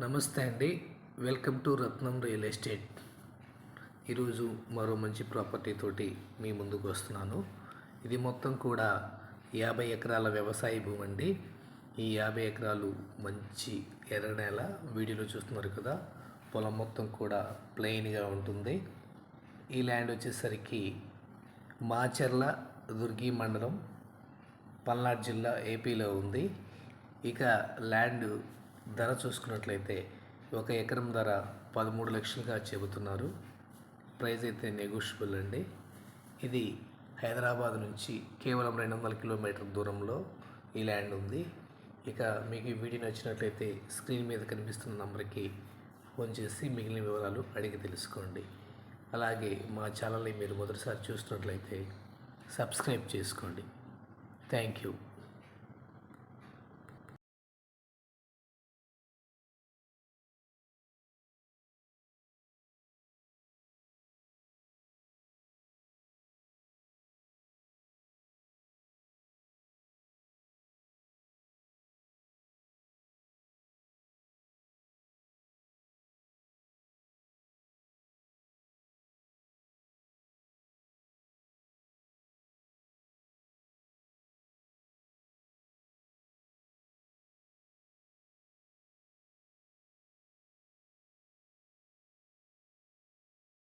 నమస్తే అండి. Welcome to Ratnam Real Estate. ఈరోజు మరో మంచి ప్రాపర్టీ తోటి మీ ముందుకు వస్తున్నాను. ఇది మొత్తం కూడా యాభై ఎకరాల వ్యవసాయ భూమి అండి. ఈ యాభై ఎకరాలు మంచి ఎర్ర నేల వీడియోలో చూస్తున్నారు కదా. పొలం మొత్తం కూడా ప్లెయిన్గా ఉంటుంది. ఈ ల్యాండ్ వచ్చేసరికి మాచర్ల దుర్గి మండలం పల్నాడు జిల్లా ఏపీలో ఉంది. ఇక ల్యాండ్ ధర చూసుకున్నట్లయితే ఒక ఎకరం ధర పదమూడు లక్షలుగా చెబుతున్నారు. ప్రైస్ అయితే నెగోషియబుల్ అండి. ఇది హైదరాబాద్ నుంచి కేవలం రెండు వందల కిలోమీటర్ దూరంలో ఈ ల్యాండ్ ఉంది. ఇక మీకు ఈ వీడియో నచ్చినట్లయితే స్క్రీన్ మీద కనిపిస్తున్న నంబర్కి ఫోన్ చేసి మిగిలిన వివరాలు అడిగి తెలుసుకోండి. అలాగే మా ఛానల్ని మీరు మొదటిసారి చూస్తున్నట్లయితే సబ్స్క్రైబ్ చేసుకోండి. Thank you.